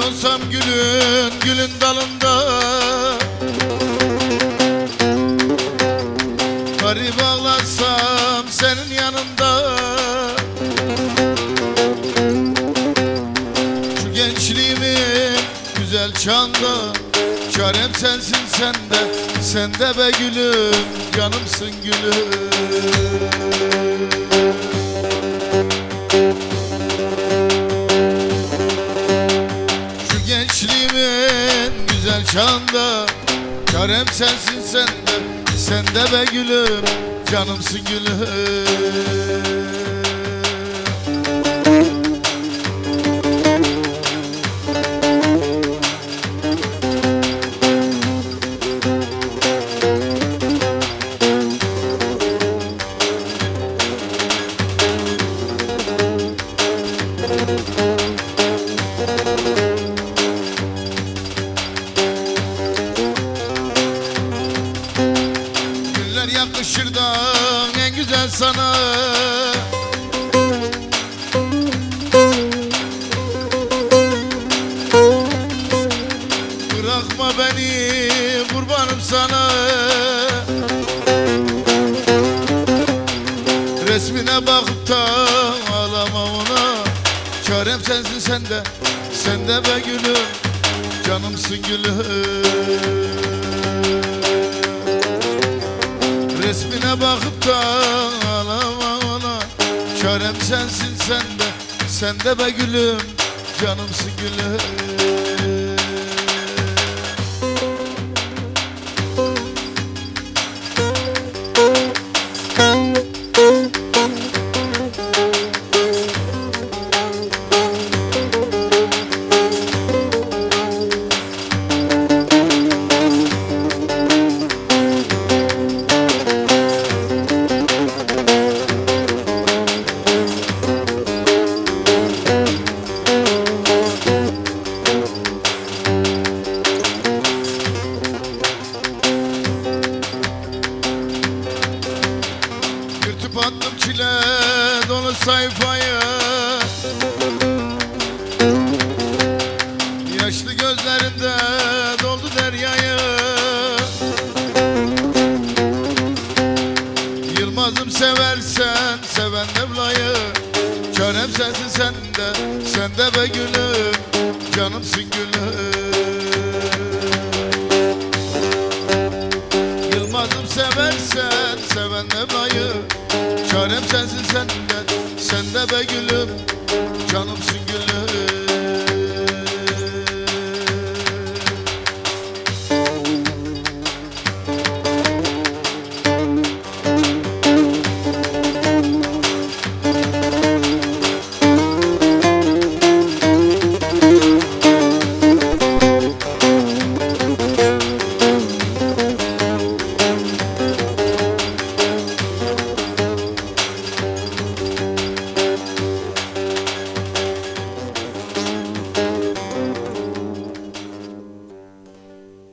Yonsam gülün, gülün dalında. Garip ağlasam senin yanında. Şu gençliğimin güzel çanda Çarem sensin sende, sende be gülüm Canımsın gülüm. Gençliğimin güzel çağında Çarem sensin sende Sende be gülüm Canımsın gülüm Güller yakışır da en güzel sana. Bırakma beni kurbanım sana. Resmine bakıp da ağlama ona. Çarem sensin sende Sende be gülüm Canımsın gülüm Resmine bakıp da ağlama ona. Çarem sensin sende Sende be gülüm Canımsın gülüm Yırtıp attım çile dolu sayfayı. Yaşlı gözlerinde doldu deryayı. Yılmaz'ım seversen seven Mevla'yı Çarem sensin sende, sende be gülüm Canımsın gülüm Çarem sensin sen de Sen de be gülüm Canımsın gülüm.